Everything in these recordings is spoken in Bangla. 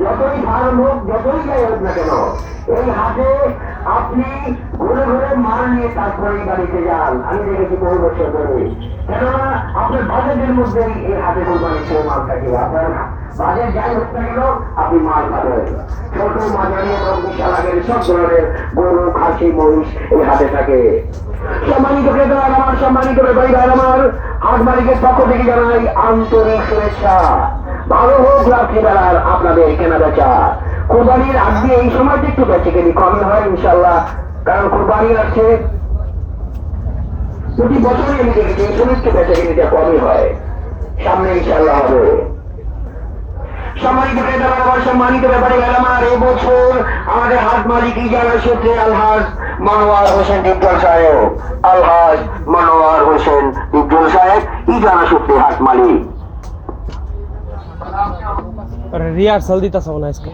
যতই ফার্ম হোক, যতই যাই হোক না কেন, এই হাটে আপনি ঘুরে ঘুরে মাল নিয়ে তারপরেই বাড়িতে যান। আমি দেখেছি বহু বছর ধরে। কেননা, আপনার বাজেটের মধ্যেই এই হাটে কোরবানি সেই মাল থাকে আপনার বাজেট যাই হোক না কেন, আপনি মাল পাবেন। ছোট মাঝারি এবং বিশাল আগের সব ধরনের গরু, খাসি, মহিষ এই হাটে থাকে। সম্মানিত ক্রেতারা আমার, সম্মানিত ভাই আমার হাট মালিকের পক্ষ থেকে জানাই আন্তরিক শুভেচ্ছা। ভালো হোক রাত্রি বেলার আপনাদের কেনা বেচা কোরবানির আগ দিয়ে এই সময়টা একটু বেঁচে গেলি কমই হয় ইনশাল্লাহ কারণ কোরবানি আছে প্রতি বছরই আমি দেখেছি, এই সময় একটু বেঁচে গেলিটা কমই হয়। সামনে ইনশাল্লাহ হবে। সম্মানিত ক্রেতারা, আমার সম্মানিত ব্যাপারে আমার এবছর আমাদের হাট মালিক ইজারা সূত্রে আলহাজ মনোয়ার হোসেন ডিপজল সাহেব। আলহাজ মনোয়ার হোসেন ডিপজল সাহেব, ইজারা সূত্রে হাট মালিক। রিহার্সাল দিতেছে মনে আজকে।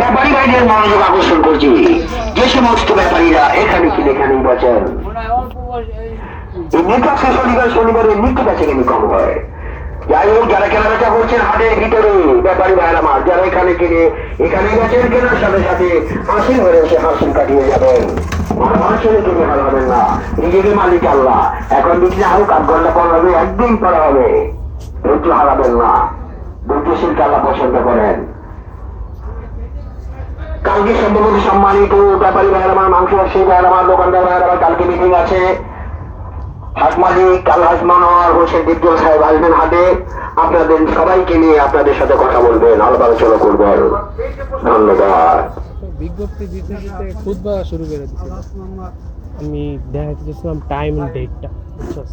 ব্যাপারী ভাইদের মনোযোগ আকর্ষণ করছি। যে সমস্ত ব্যাপারীরা এখানে কি এখানেই বসেন। নেটওয়ার্ক শনিবার, শনিবারে নিত্য বেচে কিনি কম হয়। যাই হোক, যারা কেনাবেচা করছেন হাটের ভিতরে, ব্যাপারী ভাইয়ের আমার, যারা এখানে কিনে এখানে গেছেন কেনার সাথে সাথে হাসিল হয়ে এসে হাসিল কাটিয়ে যাবেন। মানুষের নিজেকে মালিক আল্লাহ। এখন বিক্রি আরও আধ ঘণ্টা পর হবে, একদিন পরে হবে। ধৈর্য হারাবেন না। ধৈর্যশীলকে আল্লাহ পছন্দ করেন। কালকে সম্ভবত সম্মানিত ব্যাপারী ভাইয়ের আমার মাংস ভাইয়ের আমার দোকানদার ভাইয়ের আমার কালকে মিটিং আছে। হাট মালিক আলহাজ হোসেন ডিপজল সাহেব আসবেন হাটে আপনাদের সবাইকে নিয়ে আপনাদের সাথে কথা বলবেন। আলাপ আলোচনা করবেন। ধন্যবাদ। বিজ্ঞপ্তি দিতে দিতে খুদবা শুরু করে দিচ্ছে আমি দেখাতে চাইছিলাম টাইম ডেটটা বুঝছস